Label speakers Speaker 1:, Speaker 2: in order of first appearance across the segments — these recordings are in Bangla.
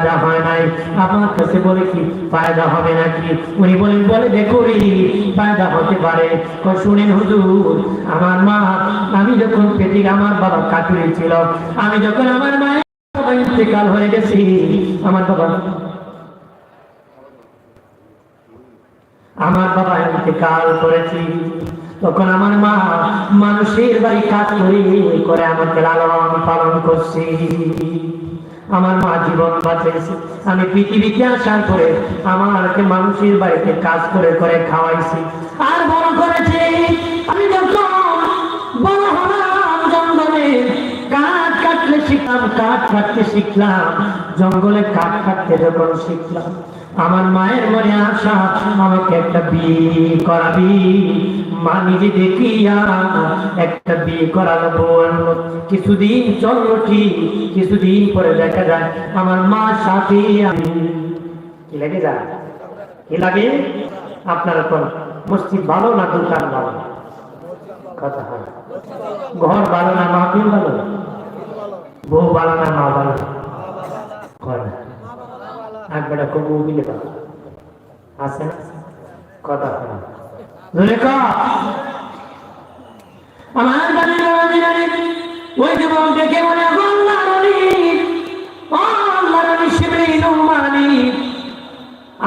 Speaker 1: ফায়দা হয় নাই। আমার কাছে বলে কি, ফায়দা হবে নাকি? উনি বলেন, বলে দেখো রে, ফায়দা হতে পারে। শুনেন হুজুর, আমার মা, আমি যখন পেটে আমার বাবা কাটুরি ছিল, আমি যখন আমার মায়ের ইন্তেকাল হয়ে গেছি, আমার বাবা আমার বাবা ইন্তেকাল করেছি। তখন আমার মা মানুষের বাড়ি কাজ করে আমাকে লালন পালন করছি। আমার মা জীবন বাঁচাইছে আমি পৃথিবীতে আসার পরে আমাকে মানুষের বাড়িতে কাজ করে করে খাওয়াইছি। আর বড় করেছি, আমি জঙ্গলে কাঠ কাটতে যখন শিখলাম, আমার মায়ের মনে আশা, আমাকে একটা বিয়ে করাবি। মা নিজে দেখিয়া একটা বিয়ে করালো বউ কিছুদিন চলল ঠিক কিছুদিন পরে দেখা যায় আমার মা সাথে কি লাগে যায় কি লাগে? আপনার কোন মসজিদ ভালো না দোকান ভালো? কথা হয়। ঘর ভালো না মাহফিল ভালো? বউ ভালো না মা ভালো? না। একবারে খুব মিলে পাবো। আছে না? কথা হয়।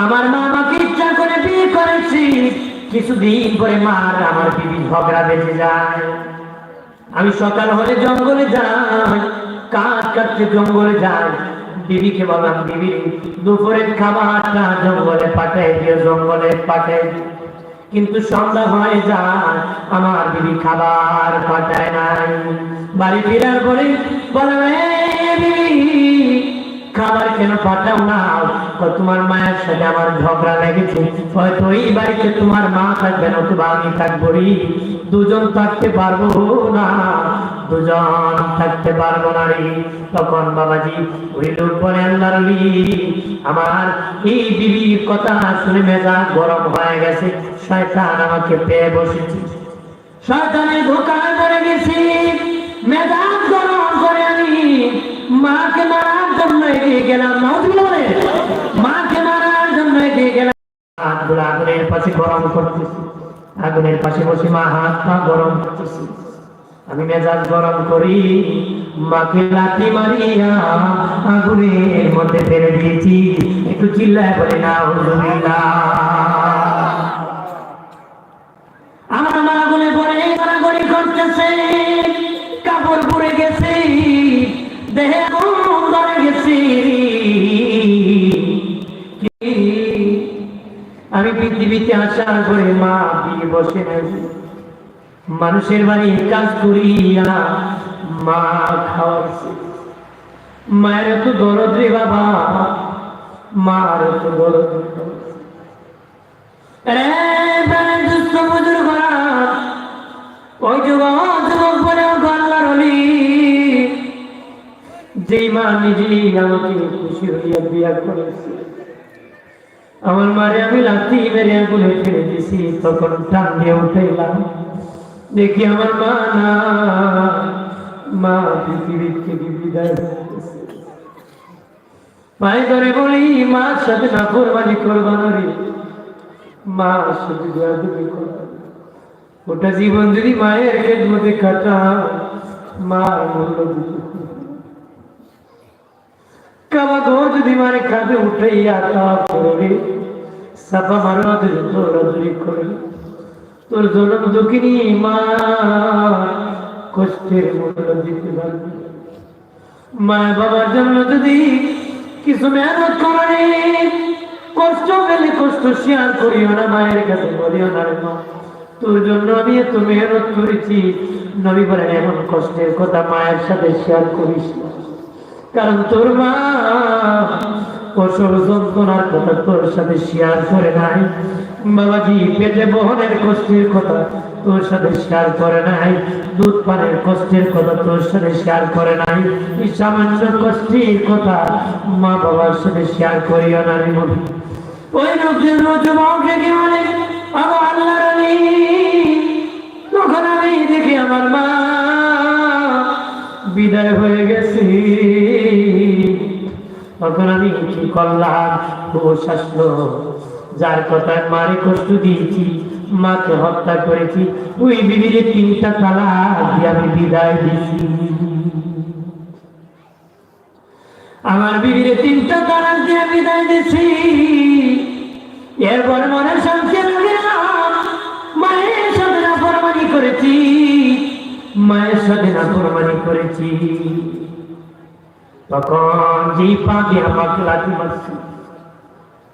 Speaker 1: আমার মা আমাকে ইচ্ছা করে বিয়ে করেছি। কিছুদিন পরে মার আমার বিবি ঝগড়া বেঁচে যায়। আমি সকাল হলে জঙ্গলে যাই কাঠ কাটতে জঙ্গলে যাই। বিবিকে বললাম, বিবি, দুপুরের খাবারটা জঙ্গলে পাঠাই দিও, জঙ্গলে পাঠাই দিও। কিন্তু সন্ধ্যা হয়ে যায় আমার বিবি খাবার পাঠায় নাই। বাড়ি ফেরার পরে খাবার কেন পাঠাও না তোমার মায়ের সাথে আমার ঝগড়া লেগেছে। হয়তো এই বাড়িতে তোমার মা থাকবে না, অথবা আমি থাকব দুজন থাকতে পারব না। দুজন থাকতে পারব না রে। তখন বাবাজি ওই লোক বলে আল্লাহর আমার এই বিবির কথা শুনে মেজাজ গরম হয়ে গেছে। শয়তান আমাকে পেয়ে বসেছে। শয়তানের ধোকায় পড়ে গেছি মেজাজ গরম করে আমি মাকে মারার জন্য এগিয়ে গেলাম। নাউজুবিল্লাহ মাকে মারার জন্য এগিয়ে গেলাম। হাতগুলো আগুনের পাশে গরম করতেছি। আগুনের পাশে বসে মা হাত পা গরম করতেছি। আমি মেজাজ গরম করি মাকে লাঠি মারিয়া আগুনের মধ্যে ফেলে দিয়েছি। একটু চিল্লায় বলে না গেছে। আমি পৃথিবীতে আসার পরে মা বিয়ে বসে নাই। মানুষের বাড়ি কাজ করিয়া মা খাওয়াচ্ছে মায়ের তো দরদ রে বাবা, মার তো দরদ আমার মারে আমি লাথি মেরে আগুনে ফেলে দিছি, তখন টান দিয়ে উঠাইলাম দেখি আমার মা না মা পৃথিবীর থেকে বিদায় পায়ে ধরে বলি মার সাথে না কোরবানি করবা না রে। মা সাথে দোয়াদুবি করবা ওটা জীবন যদি মায়ের খেদমতে কাটা মার মূল্য দিতে কাবা ঘর যদি মারে কাঁধে উঠাইয়া তাওয়াফ করবে সাফা তুই দৌড়াদৌড়ি করবে তোর জনম দুঃখিনী মা, কষ্টের মূল্য দিতে পারবে। মা বাবার জন্য যদি কিছু মেহনত করে কষ্ট পেলে কষ্ট শেয়ার করিও না, মায়ের কাছে বলিও না মা। তোর জন্য আমি এত মেহনত করেছি, নবী বলেন, এমন কষ্টের কথা মায়ের সাথে শেয়ার করিস কারণ তোর মা প্রসব যন্ত্রণার কথা তোর সাথে শেয়ার করে নাই। বাবাজি, পেটে বহনের কষ্টের কথা তোর সাথে শেয়ার করে নাই। দুধ পানের কষ্টের কথা তোর সাথে শেয়ার করে নাই। এই সামান্য কষ্টের কথা মা বাবার সাথে শেয়ার করিও না রে নবী। ওই লোকজন যুবক ডেকে বলে? বাবা আল্লাহ তখন আমি দেখি আমার মা বিদায় হয়ে গেছে। তখন আমি যার কথায় মারে কষ্ট দিয়েছি, মাকে হত্যা করেছি, ওই বিবিরে তিনটা তালাক দিয়ে আমি বিদায় দিয়েছি। আমার বিবিরে তিনটা তালাক দিয়ে বিদায় দিয়েছি। এরপর মনে শান্তি মায়ের সাথে না করেছি, মায়ের সাথে না করেছি। তখন যেই পা দিয়ে আমাকে লাঠি মারছি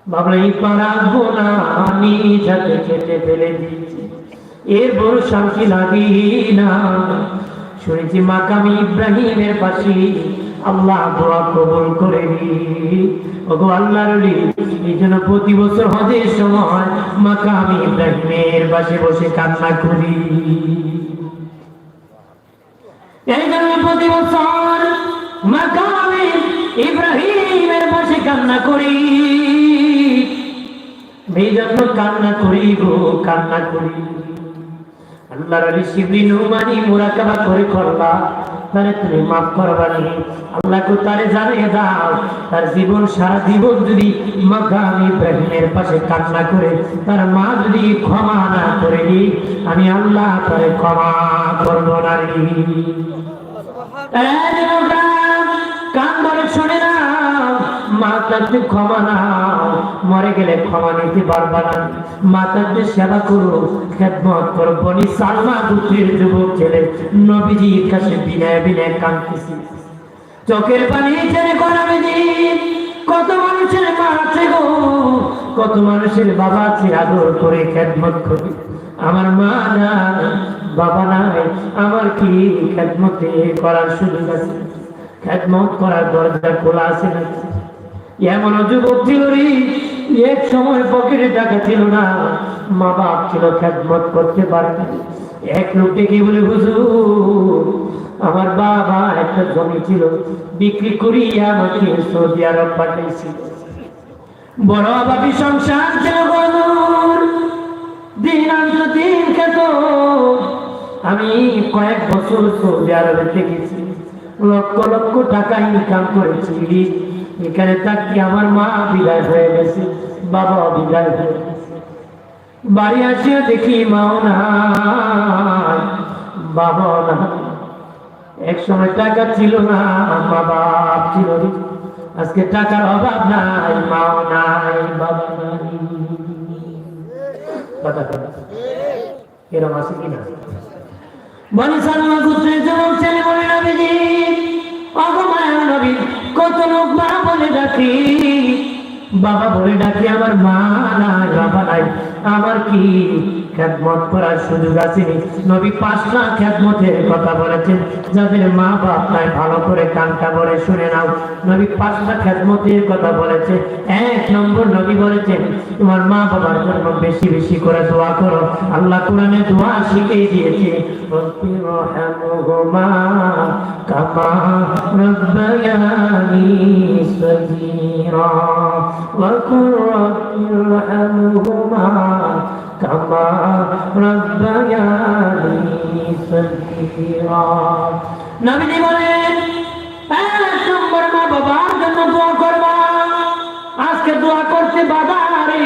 Speaker 1: ভাবলাম এই পা না নিজ হাতে কেটে ফেলে দিয়েছি। এর বড় শান্তি লাগে না। শুনেছি মাকামি ইব্রাহিমের পাশে আল্লাহ দোয়া কবুল করে ওগো এই জন্য প্রতি বছর হজের সময় মাকামি ইব্রাহিমের পাশে বসে কান্না করি। এই জন্য প্রতি বছর মাকামে ইব্রাহিমের পাশে কান্না করি। কান্না করি গো কান্না করি। আল্লাহর আলী নুমানি মুরাকাবা করে করবা তারে তুমি মাফ করবা নি। আল্লাহ কো তারে জানিয়ে দাও তার জীবন সারা জীবন যদি মাকাম ইব্রাহিমের পাশে কান্না করে তার মা যদি ক্ষমা না করে আমি আল্লাহ তারে ক্ষমা করব না রে মা তাকে ক্ষমা নাও। মরে গেলে ক্ষমা নিতে না। মা তাকে সেবা করো, খেদমত করো। বনি সালমা যুবক ছেলে, নবীজির কাছে বিনয় বিনয় কাঁদতেছি। চোখের পানি ছেড়ে করাবে কত মানুষের মা আছে গো, কত মানুষের বাবা আছে আদর করে খেদমত করি। আমার মা না বাবা নাই, আমার কি খেদমতে করার সুযোগ আছে? খেদমত করার দরজা খোলা আছে না এমন যুবক ছিল এক সময় পকেটে টাকা ছিল না, মা বাপ ছিল, খেদমত করতে পারে না। এক লোক কি বলে, হুজুর, আমার বাবা একটা জমি ছিল, বিক্রি করিয়া আমাকে সৌদি আরব পাঠাইছিল। বড় অভাবী সংসার ছিল দিন দিন খেত। আমি কয়েক বছর সৌদি আরবে থেকেছি। লক্ষ লক্ষ টাকা ইনকাম করেছি এখানে থাকি আমার মা বিদায় হয়ে গেছে, বাবা বিদায় হয়ে গেছে। বাড়ি আসিয়া দেখি মাও না বাবাও না এক সময় টাকা ছিল না, মা বাপ ছিল আজকে টাকার অভাব নাই, মাও নাই, বাবা নাই। কথা এরম আছে কিনা বনি সালমা গোত্রের যুবক ছেলে বলে নবীজি অগমায় নবী, কত লোক মা বলে ডাকি বাবা বলে ডাকি আমার মা নাই বাবা নাই। আমার কি খ্যাতমত করার সুযোগ আছে নবী পাঁচটা খ্যাতমতের কথা বলেছেন। যাদের মা বাপ নাই, ভালো করে কানটা বলে শুনে নাও। নবী পাঁচটা খ্যাতমতের কথা বলেছে এক নম্বর নবী বলেছেন, তোমার মা বাবার জন্য বেশি বেশি করে দোয়া করো। আল্লাহ কোরআনে দোয়া শিখিয়ে দিয়েছে ওয়া কামা রব্বায়ানি সগীরা নবীজি বলেন এক নম্বর মা বাবার জন্য দোয়া করবা। আজকে দোয়া করতে বাধা রে।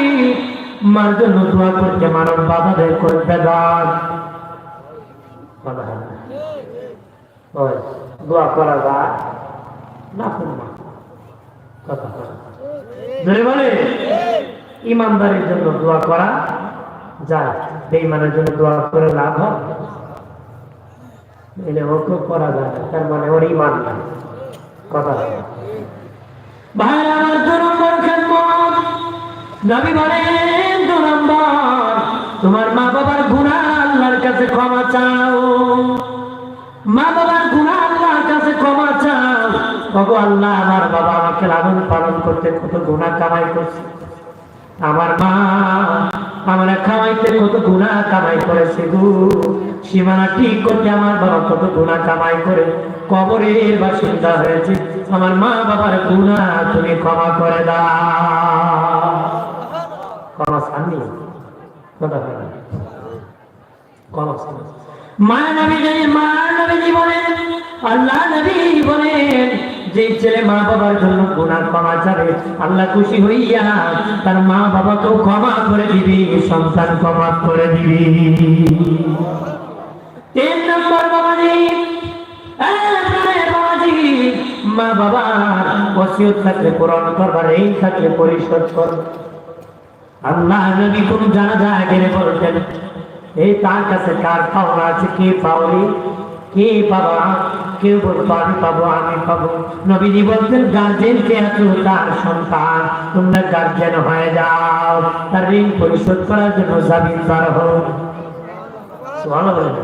Speaker 1: মার জন্য দোয়া করতে মানব বাধা দেয় করতে দান দোয়া করা যায় না শুনবা কথা বলে ইমানদারের জন্য দোয়া করা বেইমানের জন্য দোয়া করে লাভ হয়, এলে করা যায় তার মানে ওর ইমান নাই। কথা ভাই আমার তোমার মা বাবার গুণা আল্লাহর কাছে ক্ষমা চাও। মা বাবার গুণা আল্লাহর কাছে ক্ষমা চাও। ভগো আল্লাহ, আমার বাবা আমাকে লালন পালন করতে কত গুণা কামাই করছে। আমার মা আমরা খাওয়াইতে কত গুণা কামাই করেছে গো। সীমানা ঠিক করতে আমার বাবা কত গুণা কামাই করে। কবরের বাসিন্দা হয়েছে, আমার মা বাবার গুণা তুমি ক্ষমা করে দাও। ক্ষমা মা নবী মা নবী বলেন আল্লাহ নবী বলেন যে ছেলে মা বাবার জন্য গুনাহ ক্ষমা চাবে, আল্লাহ খুশি হইয়া তার মা বাবাকেও ক্ষমা করে দিবি, সন্তান ক্ষমা করে দিবি। তিন নম্বর বাবাজি মা বাবার ওসিয়ত থাকলে পূরণ করবার এই থাকলে পরিশোধ কর। আল্লাহ নবী কোন জানা যায় গেলে বলতেন, এই তার কাছে কার পাওনা আছে, কে পাওনি? কে পাবা কেউ বলতো আমি পাবো আমি পাবো। নবীজি বলতেন গার্জেন কে আছো তার সন্তান। তোমরা গার্জেন হয়ে যাও। তার ঋণ পরিশোধ করার জন্য বলেন।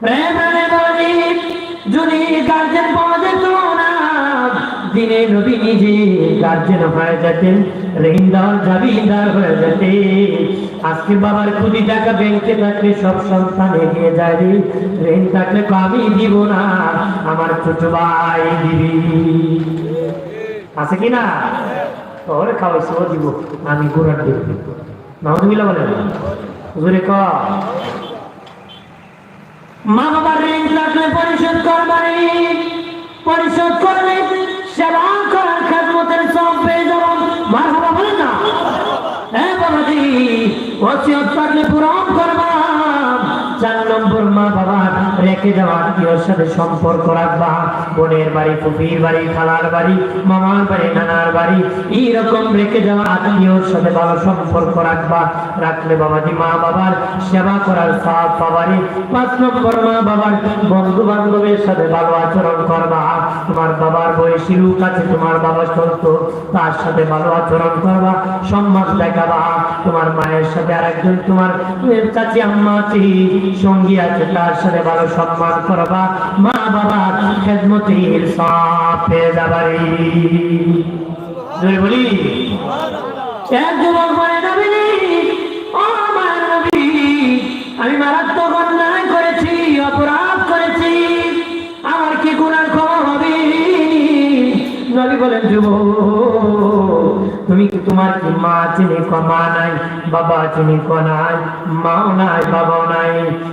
Speaker 1: প্রেমে বলি যদি গার্জেন পাওয়া যেত না, দিনে নবী নিজে গার্জেন হয়ে যেতেন ঋণ দেওয়ার জামিনদার হয়ে যেতে আজকে বাবার কোটি টাকা ব্যাংকে থাকলে সব সন্তান এগিয়ে যায়। ঋণ থাকলে আমি দিব না, আমার ছোট ভাই দিবি। আছে কি না ওরে খাওয়াইছে ও দিব, আমি গুড়ার দিব নাহমিলা বলে হুজুরে ক? মা বাবার ঋণ লাগলে পরিশোধ করবারে। পরিশোধ করলে ওসিয়ত যাওয়া, আত্মীয়র সাথে সম্পর্ক রাখবা, বোনের বাড়ি ফুপির বাড়ি, খালার বাড়ি, মামার বাড়ি, নানার বাড়ি, এইরকম রেখে যাওয়া, আত্মীয়র সাথে ভালো সম্পর্ক রাখবা। রাখলে বাবাজি মা বাবার সেবা করার সাপ পাবারি। পাঁচ নম্বর মা বাবার বন্ধু বান্ধবের সাথে ভালো আচরণ করবা। তোমার বাবার বয়সী লোক আছে, তোমার বাবা চলত তার সাথে ভালো আচরণ করবা, সম্মান দেখাবা। তোমার মায়ের সাথে আরেকজন, তোমার চাচি, আম্মা আছে সঙ্গী আছে, তার সাথে ভালো সম্মান করবা, মা বাবার খেদমতির সব পেয়ে যাবারি বলি। এক যুবক বলে আমি করেছি, অপরাধ করেছি। আমার কি হবে? বলেন, যুবক তুমি কি তোমার কি মা চিনি ক মা নাই বাবা চিনি ক নাই মাও নাই বাবাও নাই?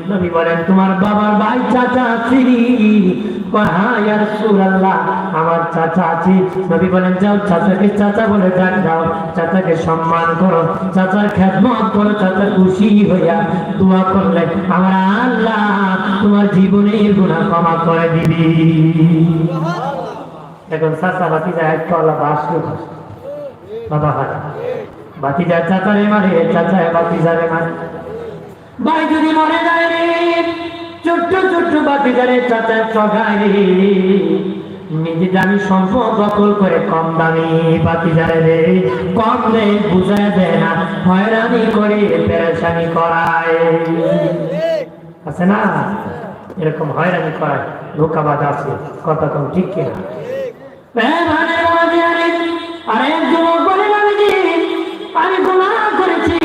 Speaker 1: নবী বলেন তোমার বাবার ভাই চাচা চিনি আমার চাচা আছে। নবী বলেন যাও চাচাকে চাচা বলে ডাক দাও চাচাকে সম্মান করো চাচার খেদমত করো চাচা খুশি হইয়া দোয়া করলে আমার আল্লাহ তোমার জীবনের গুণা ক্ষমা করে দিবি। এখন চাচা বাতি যায় একটা বাসলো বাবা হাত বাতি যায় চাচারে মারে চাচায় বাতি যারে মারে। ভাই যদি মরে যায় রে, ছোট্ট ছোট্ট বাতি যারে চাচার চগায় রে। নিজে দামি সম্পদ দখল করে কম দামি বাতি যারে রে। কম দেয় বুঝায় দেয় না, হয়রানি করে, পেরেশানি করায়। আছে না? এরকম হয়রানি করায়, ধোকাবাজ আছে, কথা কম ঠিক কিনা? আরে যুবক আমি গুনাহ করেছি।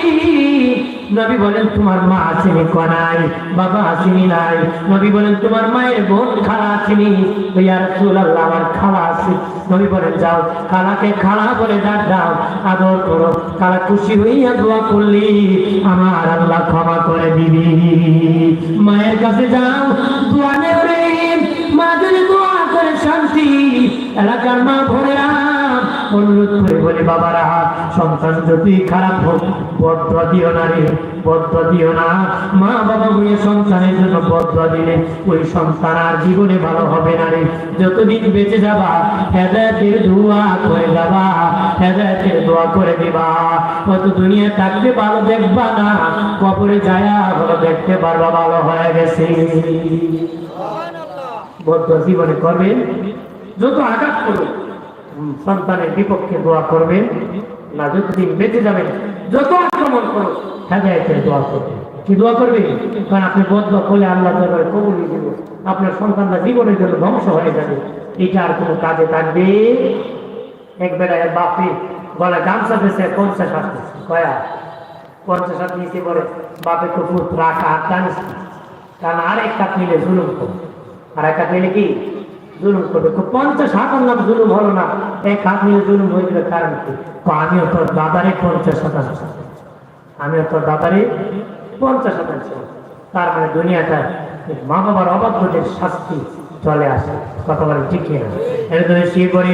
Speaker 1: নবী বলেন, তোমার মা আসেনি কনাই বাবা আসেনি নাই। নবী বলেন, তোমার মায়ের বোন খালা আসেনি। ইয়া রাসূলুল্লাহ, আমার খালা আছে নবী বলেন, যাও, খালাকে খালা বলে ডাক দাও, আদর করো। খালা খুশি হইয়া দোয়া করলি, আমার আল্লাহ ক্ষমা করে দিবি। মায়ের কাছে যাও, দোয়া নেও রে। মা যদি দোয়া করে শান্তি, এলাকার মা ভোরেরা অনুরোধ করে বলে বাবারা সন্তান যদি খারাপ হোক বদ্ধ দিও না রে বদ্ধ দিও না। মা বাবা হয়ে সন্তানের জন্য বদ্ধ দিলে ওই সন্তান আর জীবনে ভালো হবে না রে। যতদিন বেঁচে যাবা হেদায়তের দোয়া করে যাবা হেদায়তের দোয়া করে দিবা। কত দুনিয়া থাকতে ভালো দেখবা না কবরে যায়া ভালো দেখতে পারবা ভালো হয়ে গেছে। বদ্ধ জীবনে করবেন যত আঘাত করবে সন্তানের বিপক্ষে দোয়া করবেন না যতদিন বেঁচে যাবেন। যত আক্রমণ করো হেদায়তের দোয়া করবেন কি দোয়া করবে? কারণ আপনি বদ্ধ করলে আল্লাহ দরবারে কবুল দিব আপনার সন্তানরা জীবনের জন্য ধ্বংস হয়ে যাবে। এটা আর কোনো কাজে থাকবে? এক বেলায় বাপে গলা গামছা দিয়েছে পঞ্চাশ হাত কয়া? পঞ্চাশ হাত নিচে পরে বাপে পুত রাখা হাত টানিস কারণ আর এক কাপ নিলে জুলুম আর এক কাপ কি? জুলুম করবে। পঞ্চাশ হাত লোক জুলুম হলো না। এক হাত জুলুম হয়ে গেলে কারণ কি? আমিও তোর দাদারে পঞ্চাশ শতাংশ। আমিও তোর দাদারে পঞ্চাশ শতাংশ। তার মানে দুনিয়াটা মা বাবার অবাধ্যদের শাস্তি চলে আসে। কথা বলে ঠিক না এর তো বেশি করি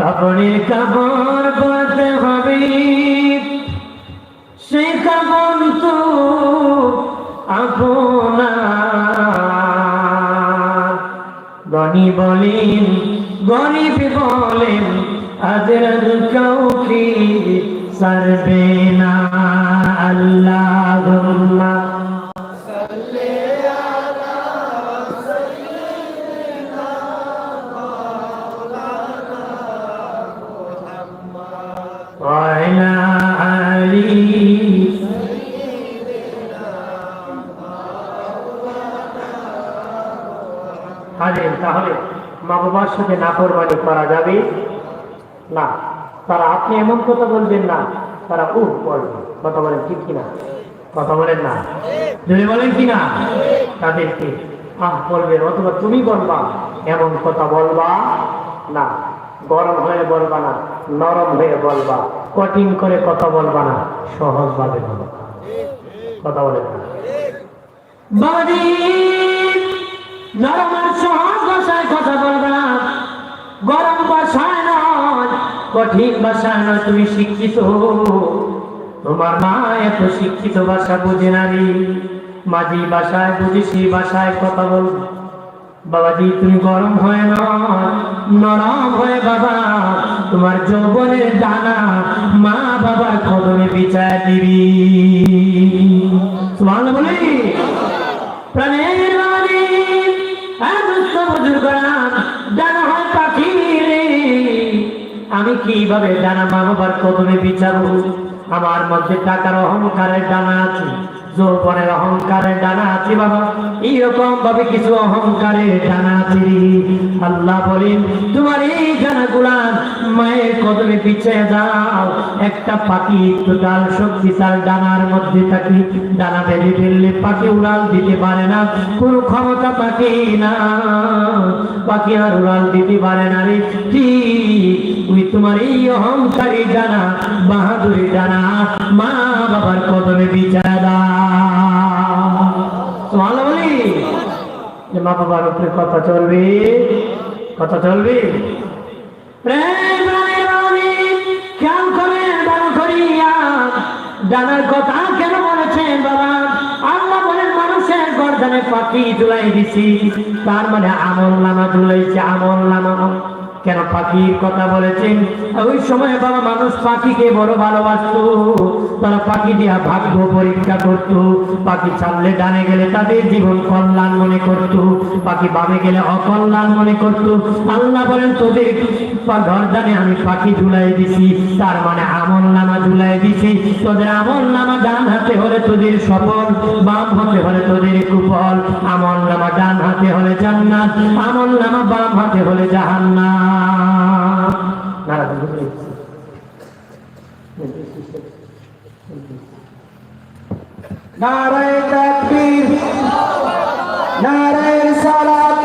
Speaker 1: কাপড়ের কাপড় পরতে হবে। সে কাপড় তো আপনার। গনি বলেন, গরিব বলেন আজের কাউকে সারবে না আল্লাহ। তাহলে মা বাবার সাথে না নাফরমানি করা যাবে? না, তারা আপনি এমন কথা বলবেন না, তারা উহ বলবে। কথা বলেন ঠিক কিনা? কথা বলেন না? যদি বলেন কিনা? তাদেরকে আহ বলবেন, অথবা তুমি বলবা, এমন কথা বলবা না। গরম হয়ে বলবা না, নরম হয়ে বলবা। কঠিন করে কথা বলবা না, সহজভাবে বলবা। কথা বাবাজি নরম সহজ ভাষায় কথা বলবে না। গরম ভাষায় নয়, কঠিন ভাষায় নয়, তুমি শিক্ষিত। তোমার মা এত শিক্ষিত ভাষা বুঝে না রে। মাঝি ভাষায় বুঝি সেই ভাষায় কথা বল বাবাজি, তুমি গরম হয়ে নরম হয়ে বাবা। তোমার যৌবনের ডানা মা বাবার কদমে বিচার দিবি। আমি কীভাবে ডানা মা বাবার কদমে বিচারবো আমার মধ্যে টাকার অহংকারের ডানা আছে। যৌবনের অহংকারের ডানা আছে বাবা। এইরকম ভাবে কিছু অহংকারের ডানা আছে আল্লাহ বলেন, তোমার এই ডানাগুলা মায়ের কদমে পিছিয়ে যাও। একটা পাখি ডাল শক্তি তার ডানার মধ্যে থাকে ডানা বেঁধে ফেললে পাখি উড়াল দিতে পারে না। কোন ক্ষমতা পাখি না। পাখি আর উড়াল দিতে পারে না রে। ঠিক, ওই তোমার এই অহংকারী ডানা, বাহাদুরি ডানা যে মা বাবার উপরে কথা চলবি? কথা চলবি খেয়াল করে, দান করিয়া ডানার কথা কেন বলেছেন বাবা? আল্লাহ বলেন, মানুষের গর্দানে পাখি ঝুলাই দিছি। তার মানে আমল নামা ঝুলাইছে, আমল নামা। কেন পাখির কথা বলেছেন? ওই সময় বাবা মানুষ পাখিকে বড় ভালোবাসতো। তারা পাখি দিয়া ভাগ্য পরীক্ষা করত। পাখি ছাড়লে ডানে গেলে তাদের জীবন কল্যাণ মনে করত। পাখি বামে গেলে অকল্যাণ মনে করত। আল্লাহ বলেন, তোদের ঘরদানে আমি পাখি ঝুলাই দিছি। তার মানে আমল নামা ঝুলাই দিছি। তোদের আমল নামা ডান হাতে হলে তোদের সফল। বাম হাতে হলে তোদের কুফল। আমল নামা ডান হাতে হলে জান্নাত। আমল নামা বাম হাতে হলে জাহান্নাম। আপনারা
Speaker 2: নারায় তাকবীর নারায় সালাত